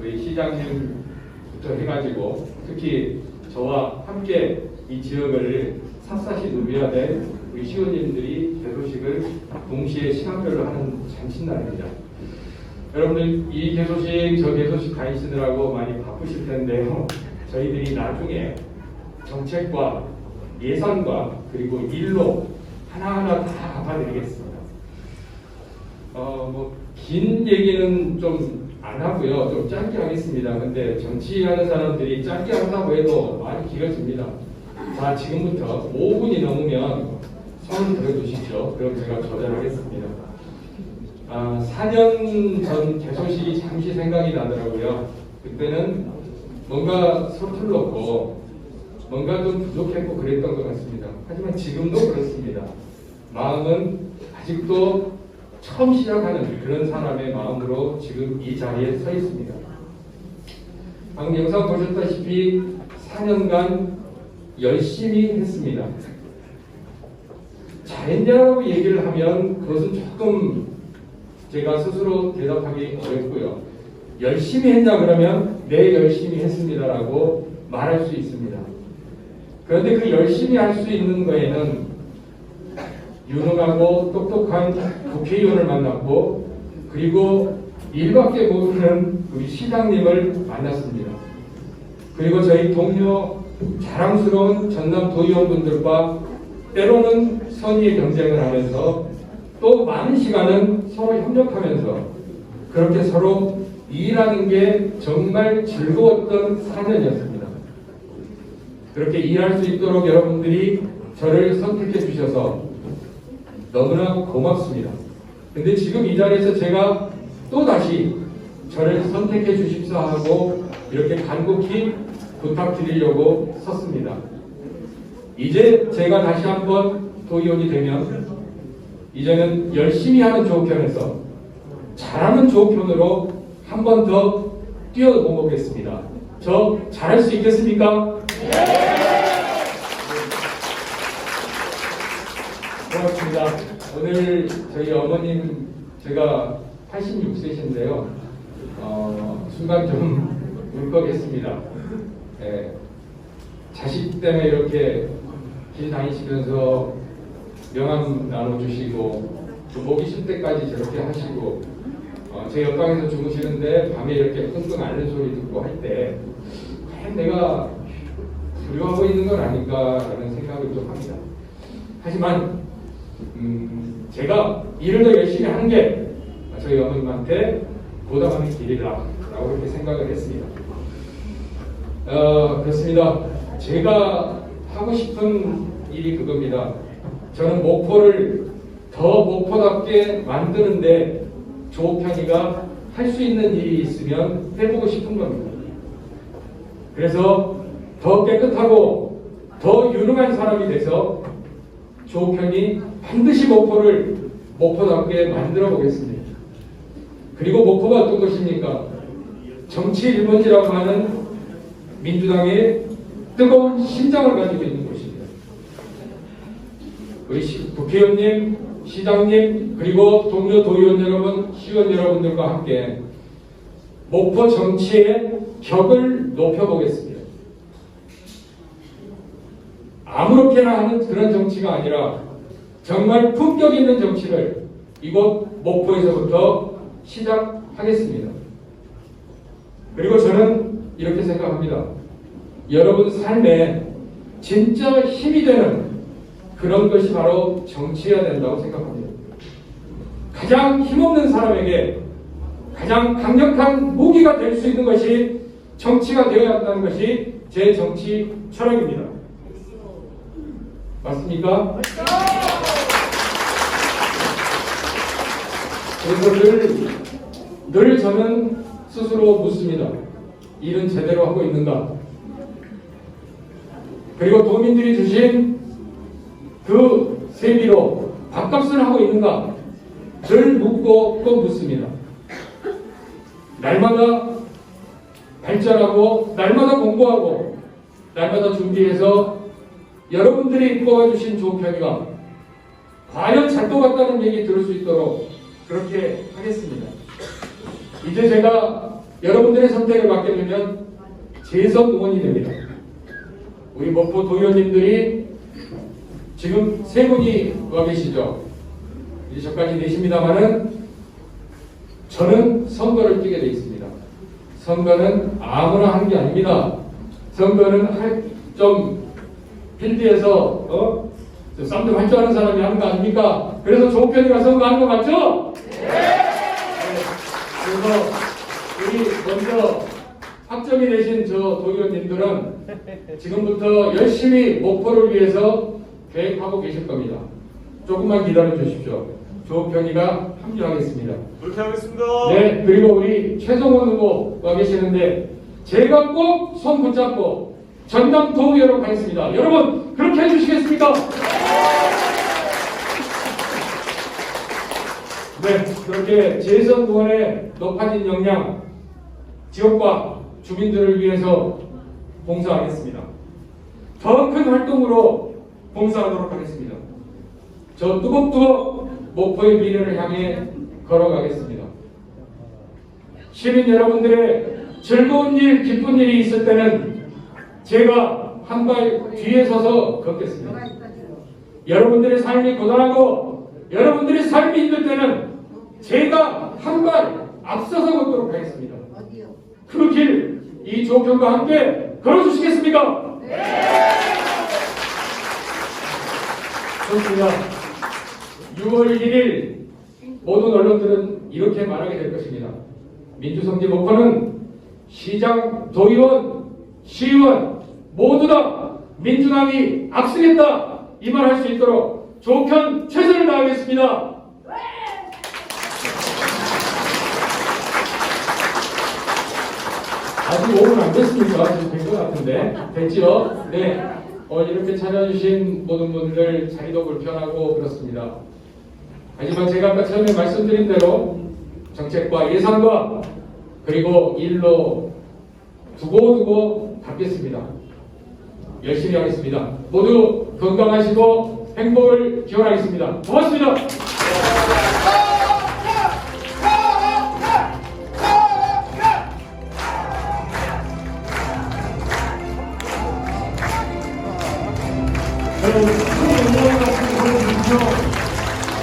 우리 시장님부터 해가지고 특히 저와 함께 이 지역을 샅샅이 누벼야 될 우리 시원님들이 개소식을 동시에 시간별로 하는 잔칫날입니다. 여러분들 이 개소식 저 개소식 다니시느라고 많이 바쁘실 텐데요. 저희들이 나중에 정책과 예산과 그리고 일로 하나하나 다 갚아드리겠습니다. 어, 뭐, 긴 얘기는 좀 안 하고요. 좀 짧게 하겠습니다. 근데 정치하는 사람들이 짧게 한다고 해도 많이 길어집니다. 자, 지금부터 5분이 넘으면 손을 들어주십시오. 그럼 제가 조절하겠습니다. 아, 4년 전 개소식이 잠시 생각이 나더라고요. 그때는 뭔가 서툴렀고 뭔가 좀 부족했고 그랬던 것 같습니다. 하지만 지금도 그렇습니다. 마음은 아직도 처음 시작하는 그런 사람의 마음으로 지금 이 자리에 서 있습니다. 방금 영상 보셨다시피 4년간 열심히 했습니다. 잘했냐고 얘기를 하면 그것은 조금 제가 스스로 대답하기 어렵고요. 열심히 했냐 그러면 네 열심히 했습니다라고 말할 수 있습니다. 그런데 그 열심히 할 수 있는 거에는 유능하고 똑똑한 국회의원을 만났고 그리고 일밖에 모르는 우리 시장님을 만났습니다. 그리고 저희 동료 자랑스러운 전남 도의원분들과 때로는 선의의 경쟁을 하면서 또 많은 시간은 서로 협력하면서 그렇게 서로 일하는 게 정말 즐거웠던 4년이었습니다. 그렇게 일할 수 있도록 여러분들이 저를 선택해 주셔서 너무나 고맙습니다. 근데 지금 이 자리에서 제가 또 다시 저를 선택해 주십사 하고 이렇게 간곡히 부탁드리려고 섰습니다. 이제 제가 다시 한번 도의원이 되면 이제는 열심히 하는 조편에서 잘하는 조편으로 한 번 더 뛰어보겠습니다. 저 잘할 수 있겠습니까? 고맙습니다. 오늘 저희 어머님 제가 86세신데요. 어, 순간 좀 울컥했습니다. 예, 자식 때문에 이렇게 길 다니시면서 명함 나눠주시고 또 목이 쉴 때까지 저렇게 하시고 어, 제 옆방에서 주무시는데 밤에 이렇게 끙끙 앓는 소리 듣고 할 때 과연 내가 두려워하고 있는 건 아닌가라는 생각을 좀 합니다. 하지만 음, 제가 일을 더 열심히 하는 게 저희 어머님한테 보답하는 길이라 라고 이렇게 생각을 했습니다. 어, 그렇습니다. 제가 하고 싶은 일이 그겁니다. 저는 목포를 더 목포답게 만드는데 조편이가 할 수 있는 일이 있으면 해보고 싶은 겁니다. 그래서 더 깨끗하고 더 유능한 사람이 돼서 조편이 반드시 목포를 목포답게 만들어 보겠습니다. 그리고 목포가 어떤 것입니까? 정치 일본지라고 하는 민주당의 뜨거운 심장을 가지고 있는 곳입니다. 우리 시- 국회의원님, 시장님, 그리고 동료 도의원 여러분, 시의원 여러분들과 함께 목포 정치의 격을 높여보겠습니다. 아무렇게나 하는 그런 정치가 아니라 정말 품격 있는 정치를 이곳 목포에서부터 시작하겠습니다. 그리고 저는 이렇게 생각합니다. 여러분 삶에 진짜 힘이 되는 그런 것이 바로 정치여야 된다고 생각합니다. 가장 힘없는 사람에게 가장 강력한 무기가 될 수 있는 것이 정치가 되어야 한다는 것이 제 정치 철학입니다. 맞습니까? 그래서 늘, 늘 저는 스스로 묻습니다. 일은 제대로 하고 있는가? 그리고 도민들이 주신 그 세비로 밥값을 하고 있는가? 늘 묻고 또 묻습니다. 날마다 발전하고, 날마다 공부하고, 날마다 준비해서 여러분들이 뽑아주신 조편이가 과연 잘 뽑았다는 얘기 들을 수 있도록 그렇게 하겠습니다. 이제 제가 여러분들의 선택을 받게 되면 재선 의원이 됩니다. 우리 목포 도의원님들이 지금 세 분이 와 계시죠. 이제 저까지 계십니다만은 저는 선거를 뛰게 돼 있습니다. 선거는 아무나 하는 게 아닙니다. 선거는 할 좀 필드에서 어? 줄 아는 사람이 하는 거 아닙니까? 그래서 조편이가 선거하는 거 맞죠? 그래서 우리 먼저 확정이 되신 저 도의원님들은 지금부터 열심히 목표를 위해서 계획하고 계실 겁니다. 조금만 기다려 주십시오. 조편이가 합류하겠습니다. 그렇게 하겠습니다. 네, 그리고 우리 최성원 후보가 계시는데 제가 꼭 손 붙잡고 전남 도의회로 가겠습니다. 여러분 그렇게 해주시겠습니까? 네, 그렇게 재선 의원의 높아진 역량 지역과 주민들을 위해서 봉사하겠습니다. 더 큰 활동으로 봉사하도록 하겠습니다. 저 뚜벅뚜벅 목포의 미래를 향해 걸어가겠습니다. 시민 여러분들의 즐거운 일, 기쁜 일이 있을 때는 제가 한 발 뒤에 서서 걷겠습니다. 여러분들의 삶이 고단하고 여러분들의 삶이 힘들 때는 제가 한 발 앞서서 걷도록 하겠습니다. 그 길, 이 조편과 함께 걸어주시겠습니까? 좋습니다. 6월 1일 모든 언론들은 이렇게 말하게 될 것입니다. 민주성지 목포는 시장, 도의원, 시의원 모두 다 민주당이 앞서겠다 이 말 할 수 있도록 조편 최선을 다하겠습니다. 아직 5분 안 됐습니까? 지금 된것 같은데. 됐죠? 네. 어, 이렇게 찾아주신 모든 분들 자리도 불편하고 그렇습니다. 하지만 제가 아까 처음에 말씀드린 대로 정책과 예산과 그리고 일로 두고두고 받겠습니다. 열심히 하겠습니다. 모두 건강하시고 행복을 기원하겠습니다. 고맙습니다.